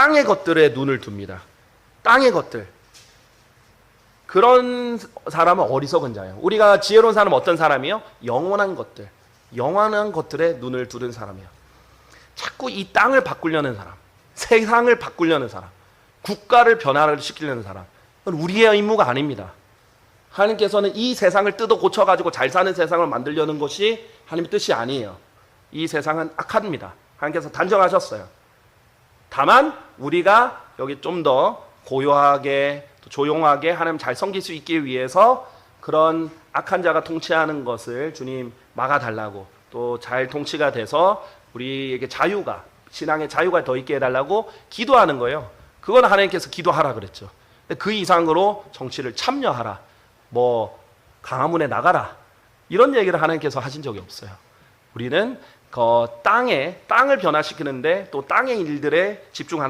땅의 것들에 눈을 둡니다. 땅의 것들. 그런 사람은 어리석은 자예요. 우리가 지혜로운 사람은 어떤 사람이요? 영원한 것들, 영원한 것들에 눈을 두는 사람이에요. 자꾸 이 땅을 바꾸려는 사람, 세상을 바꾸려는 사람, 국가를 변화를 시키려는 사람, 우리의 임무가 아닙니다. 하나님께서는 이 세상을 뜯어 고쳐가지고 잘 사는 세상을 만들려는 것이 하나님의 뜻이 아니에요. 이 세상은 악합니다. 하나님께서 단정하셨어요. 다만 우리가 여기 좀 더 고요하게 또 조용하게 하나님 잘 섬길 수 있기 위해서 그런 악한 자가 통치하는 것을 주님 막아달라고 또 잘 통치가 돼서 우리에게 자유가 신앙의 자유가 더 있게 해달라고 기도하는 거예요. 그건 하나님께서 기도하라 그랬죠. 그 이상으로 정치를 참여하라. 뭐 강화문에 나가라. 이런 얘기를 하나님께서 하신 적이 없어요. 우리는 그 땅에 땅을 변화시키는데 또 땅의 일들에 집중하는